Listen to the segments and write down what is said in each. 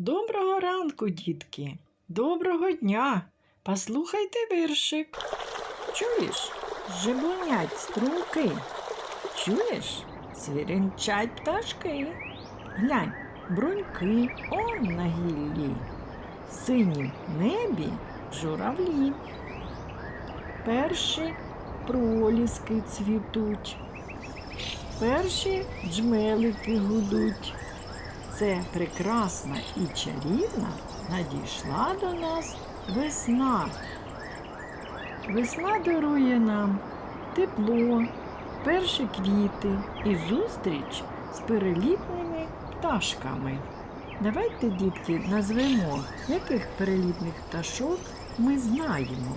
Доброго ранку, дітки. Доброго дня. Послухайте віршик. Чуєш? Жебонять струмки. Чуєш? Свірінчать пташки. Глянь, бруньки он на гіллі. В синім небі журавлі. Перші проліски цвітуть. Перші джмелики гудуть. Це прекрасна і чарівна надійшла до нас весна. Весна дарує нам тепло, перші квіти і зустріч з перелітними пташками. Давайте, дітки, назвемо, яких перелітних пташок ми знаємо.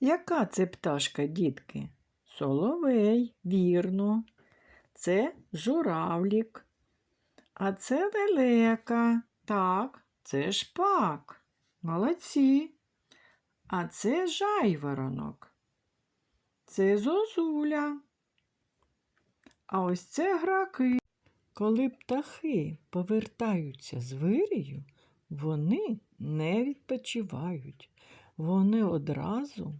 Яка це пташка, дітки? Соловей, вірно. Це журавлік. А це лелека. Так, це шпак. Молодці. А це жайворонок. Це зозуля. А ось це граки. Коли птахи повертаються з вирію, вони не відпочивають. Вони одразу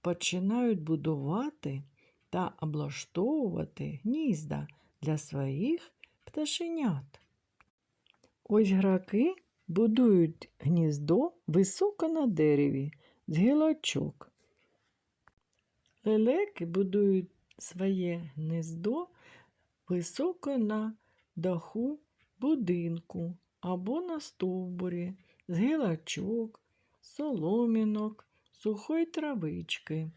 починають будувати та облаштовувати гнізда для своїх пташенят. Ось граки будують гніздо високо на дереві з гілочок. Лелеки будують своє гніздо високо на даху будинку або на стовбурі з гілочок, соломінок, сухої травички.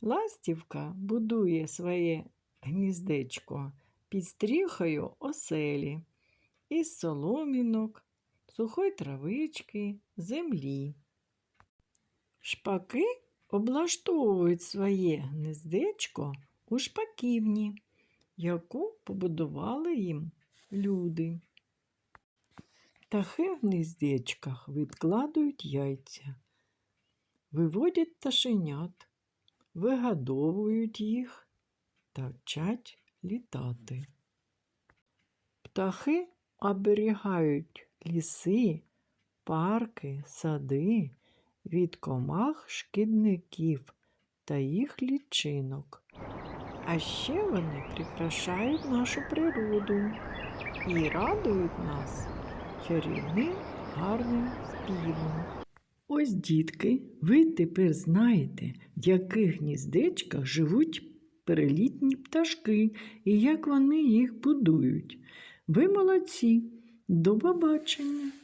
Ластівка будує своє гніздечко під стріхою оселі із соломінок, сухої травички, землі. Шпаки облаштовують своє гнездечко у шпаківні, яку побудували їм люди. Птахи в гнездечках відкладують яйця, виводять пташенят, вигадовують їх та вчать літати. Птахи оберігають ліси, парки, сади від комах шкідників та їх лічинок. А ще вони прикрашають нашу природу і радують нас чарівним гарним співом. Ось, дітки, ви тепер знаєте, в яких гніздечках живуть перелітні пташки і як вони їх будують. Ви молодці. До побачення!